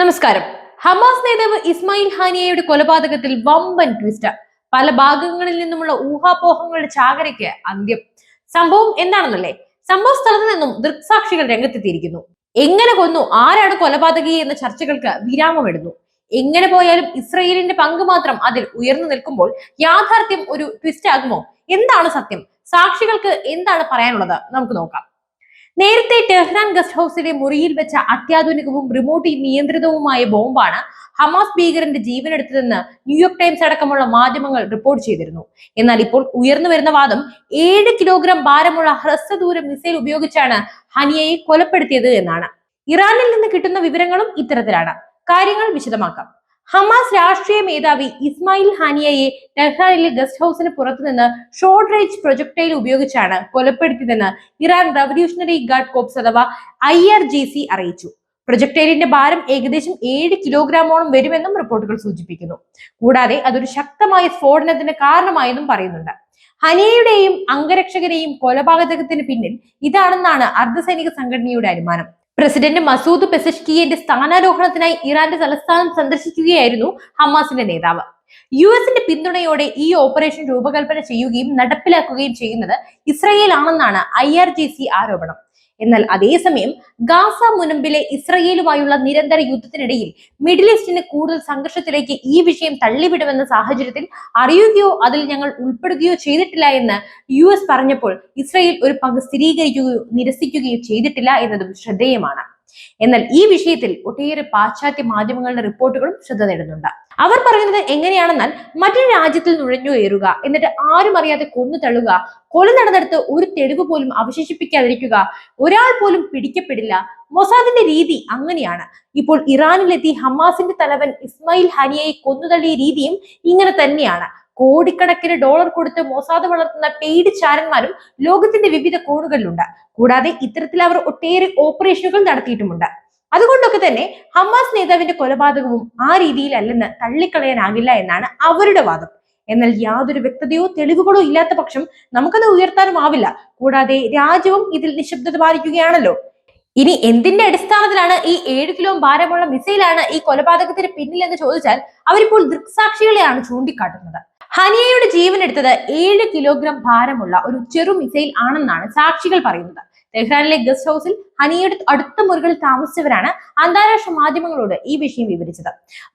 നമസ്കാരം. ഹമാസ് നേതാവ് ഇസ്മായിൽ ഹാനിയയുടെ കൊലപാതകത്തിൽ വമ്പൻ ട്വിസ്റ്റ് പല ഭാഗങ്ങളിൽ നിന്നുമുള്ള ഊഹാപോഹങ്ങളുടെ ചാകരയ്ക്ക് അന്ത്യം. സംഭവം എന്താണെന്നല്ലേ? സംഭവ സ്ഥലത്ത് നിന്നും ദൃക്സാക്ഷികൾ രംഗത്തെത്തിയിരിക്കുന്നു. എങ്ങനെ കൊന്നു? ആരാണ് കൊലപാതകി എന്ന ചർച്ചകൾക്ക് വിരാമമിടുന്നു. എങ്ങനെ പോയാലും ഇസ്രയേലിന്റെ പങ്ക് മാത്രം അതിൽ ഉയർന്നു നിൽക്കുമ്പോൾ യാഥാർത്ഥ്യം ഒരു ട്വിസ്റ്റ് ആകുമോ? എന്താണ് സത്യം? സാക്ഷികൾക്ക് എന്താണ് പറയാനുള്ളത്? നമുക്ക് നോക്കാം. നേരത്തെ ടെഹ്റാൻ ഗസ്റ്റ് ഹൌസിലെ മുറിയിൽ വെച്ച അത്യാധുനികവും റിമോട്ട് നിയന്ത്രിതവുമായ ബോംബാണ് ഹമാസ് ഭീകരന്റെ ജീവനെടുത്തതെന്ന് ന്യൂയോർക്ക് ടൈംസ് അടക്കമുള്ള മാധ്യമങ്ങൾ റിപ്പോർട്ട് ചെയ്തിരുന്നു. എന്നാൽ ഇപ്പോൾ ഉയർന്നു വരുന്ന വാദം ഏഴ് കിലോഗ്രാം ഭാരമുള്ള ഹ്രസ്വദൂര മിസൈൽ ഉപയോഗിച്ചാണ് ഹനിയയെ കൊലപ്പെടുത്തിയത് എന്നാണ്. ഇറാനിൽ നിന്ന് കിട്ടുന്ന വിവരങ്ങളും ഇത്തരത്തിലാണ്. കാര്യങ്ങൾ വിശദമാക്കാം. ഹമാസ് രാഷ്ട്രീയ മേധാവി ഇസ്മായിൽ ഹാനിയയെ ടെഹ്റാനിലെ ഗസ്റ്റ് ഹൌസിന് പുറത്തുനിന്ന് ഷോർട്ട് റേഞ്ച് പ്രൊജക്ടൈൽ ഉപയോഗിച്ചാണ് കൊലപ്പെടുത്തിയതെന്ന് ഇറാൻ റവല്യൂഷണറി ഗാർഡ് കോപ്സ് അഥവാ ഐ ആർ ജി സി അറിയിച്ചു. പ്രൊജക്ടൈലിന്റെ ഭാരം ഏകദേശം ഏഴ് കിലോഗ്രാമോളം വരുമെന്നും റിപ്പോർട്ടുകൾ സൂചിപ്പിക്കുന്നു. കൂടാതെ അതൊരു ശക്തമായ സ്ഫോടനത്തിന് കാരണമായെന്നും പറയുന്നുണ്ട്. ഹനിയയുടെയും അംഗരക്ഷകരെയും കൊലപാതകത്തിന് പിന്നിൽ ഇതാണെന്നാണ് അർദ്ധസൈനിക സംഘടനയുടെ അനുമാനം. പ്രസിഡന്റ് മസൂദ് പെസഷ്കിയന്റെ സ്ഥാനാരോഹണത്തിനായി ഇറാന്റെ തലസ്ഥാനം സന്ദർശിക്കുകയായിരുന്നു ഹമാസിന്റെ നേതാവ്. യു എസിന്റെ പിന്തുണയോടെ ഈ ഓപ്പറേഷൻ രൂപകൽപ്പന ചെയ്യുകയും നടപ്പിലാക്കുകയും ചെയ്യുന്നത് ഇസ്രയേൽ ആണെന്നാണ് ഐ ആർ ജി സി ആരോപണം. എന്നാൽ അതേസമയം ഗാസ മുനമ്പിലെ ഇസ്രയേലുമായുള്ള നിരന്തര യുദ്ധത്തിനിടയിൽ മിഡിൽ ഈസ്റ്റിന് കൂടുതൽ സംഘർഷത്തിലേക്ക് ഈ വിഷയം തള്ളിവിടുമെന്ന സാഹചര്യത്തിൽ അറിയുകയോ അതിൽ ഞങ്ങൾ ഉൾപ്പെടുകയോ ചെയ്തിട്ടില്ല എന്ന് യു എസ് പറഞ്ഞപ്പോൾ ഇസ്രയേൽ ഒരു പങ്ക് സ്ഥിരീകരിക്കുകയോ നിരസിക്കുകയോ ചെയ്തിട്ടില്ല എന്നതും ശ്രദ്ധേയമാണ്. എന്നാൽ ഈ വിഷയത്തിൽ ഒട്ടേറെ പാശ്ചാത്യ മാധ്യമങ്ങളുടെ റിപ്പോർട്ടുകളും ശ്രദ്ധ നേടുന്നുണ്ട്. അവർ പറയുന്നത് എങ്ങനെയാണെന്നാൽ മറ്റൊരു രാജ്യത്തിൽ നുഴഞ്ഞു കയറുക എന്നിട്ട് ആരും അറിയാതെ കൊന്നു തള്ളുക കൊല നടന്നെടുത്ത് ഒരു തെളിവ് പോലും അവശേഷിപ്പിക്കാതിരിക്കുക ഒരാൾ പോലും പിടിക്കപ്പെടില്ല. മൊസാദിന്റെ രീതി അങ്ങനെയാണ്. ഇപ്പോൾ ഇറാനിലെത്തി ഹമാസിന്റെ തലവൻ ഇസ്മായിൽ ഹനിയയെ കൊന്നുതള്ളിയ രീതിയും ഇങ്ങനെ തന്നെയാണ്. കോടിക്കണക്കിന് ഡോളർ കൊടുത്ത് മൊസാദ് വളർത്തുന്ന പെയ്ഡ് ചാരന്മാരും ലോകത്തിന്റെ വിവിധ കോണുകളിലുണ്ട്. കൂടാതെ ഇത്തരത്തിൽ അവർ ഒട്ടേറെ ഓപ്പറേഷനുകൾ നടത്തിയിട്ടുമുണ്ട്. അതുകൊണ്ടൊക്കെ തന്നെ ഹമാസ് നേതാവിന്റെ കൊലപാതകവും ആ രീതിയിലല്ലെന്ന് തള്ളിക്കളയാനാകില്ല എന്നാണ് അവരുടെ വാദം. എന്നാൽ യാതൊരു വ്യക്തതയോ തെളിവുകളോ ഇല്ലാത്ത പക്ഷം നമുക്കത് ഉയർത്താനും ആവില്ല. കൂടാതെ രാജ്യവും ഇതിൽ നിശബ്ദത പാലിക്കുകയാണല്ലോ. ഇനി എന്തിന്റെ അടിസ്ഥാനത്തിലാണ് ഈ ഏഴ് കിലോ ഭാരമുള്ള മിസൈലാണ് ഈ കൊലപാതകത്തിന് പിന്നിലെന്ന് ചോദിച്ചാൽ അവരിപ്പോൾ ദൃക്സാക്ഷികളെയാണ് ചൂണ്ടിക്കാട്ടുന്നത്. ഹനിയയുടെ ജീവൻ എടുത്തത് ഏഴ് കിലോഗ്രാം ഭാരമുള്ള ഒരു ചെറു മിസൈൽ ആണെന്നാണ് സാക്ഷികൾ പറയുന്നത്. ടെഹ്റാനിലെ ഗസ്റ്റ് ഹൌസിൽ ഹനിയയുടെ അടുത്ത മുറികളിൽ താമസിച്ചവരാണ് അന്താരാഷ്ട്ര മാധ്യമങ്ങളോട് ഈ വിഷയം വിവരിച്ചത്.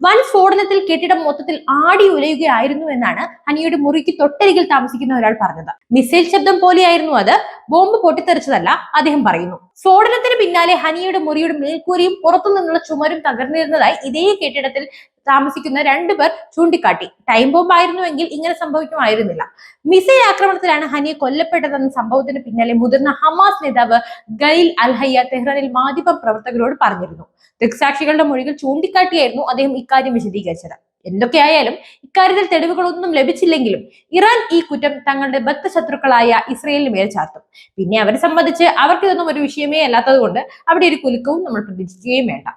വൻ സ്ഫോടനത്തിൽ കെട്ടിടം മൊത്തത്തിൽ ആടി ഉലയുകയായിരുന്നു എന്നാണ് ഹനിയുടെ മുറിക്ക് തൊട്ടരികിൽ താമസിക്കുന്ന ഒരാൾ പറഞ്ഞത്. മിസൈൽ ശബ്ദം പോലെയായിരുന്നു അത്. ബോംബ് പൊട്ടിത്തെറിച്ചതല്ല അദ്ദേഹം പറയുന്നു. സ്ഫോടനത്തിന് പിന്നാലെ ഹനിയുടെ മുറിയുടെ മേൽക്കൂരയും പുറത്തു നിന്നുള്ള ചുമരും തകർന്നിരുന്നതായി ഇതേ കെട്ടിടത്തിൽ താമസിക്കുന്ന രണ്ടുപേർ ചൂണ്ടിക്കാട്ടി. ടൈം ബോംബ് ആയിരുന്നുവെങ്കിൽ ഇങ്ങനെ സംഭവിക്കുമായിരുന്നില്ല. മിസൈൽ ആക്രമണത്തിലാണ് ഹനിയെ കൊല്ലപ്പെട്ടതെന്ന സംഭവത്തിന് പിന്നാലെ മുതിർന്ന ഹമാസ് നേതാവ് ഗൈൽ അൽഹയ്യ തെഹ്റാനിൽ മാധ്യമ പ്രവർത്തകരോട് പറഞ്ഞിരുന്നു. ദൃക്സാക്ഷികളുടെ മൊഴികൾ ചൂണ്ടിക്കാട്ടിയായിരുന്നു അദ്ദേഹം ഇക്കാര്യം വിശദീകരിച്ചത്. എന്തൊക്കെയായാലും ഇക്കാര്യത്തിൽ തെളിവുകളൊന്നും ലഭിച്ചില്ലെങ്കിലും ഇറാൻ ഈ കുറ്റം തങ്ങളുടെ ബദ്ധശത്രുക്കളായ ഇസ്രയേലിന് മേൽ ചാർത്തും. പിന്നെ അവരെ സംബന്ധിച്ച് അവർക്കിതൊന്നും ഒരു വിഷയമേ അല്ലാത്തത് കൊണ്ട് അവിടെ ഒരു കുലുക്കവും നമ്മൾ പ്രതീക്ഷിക്കുകയും വേണ്ട.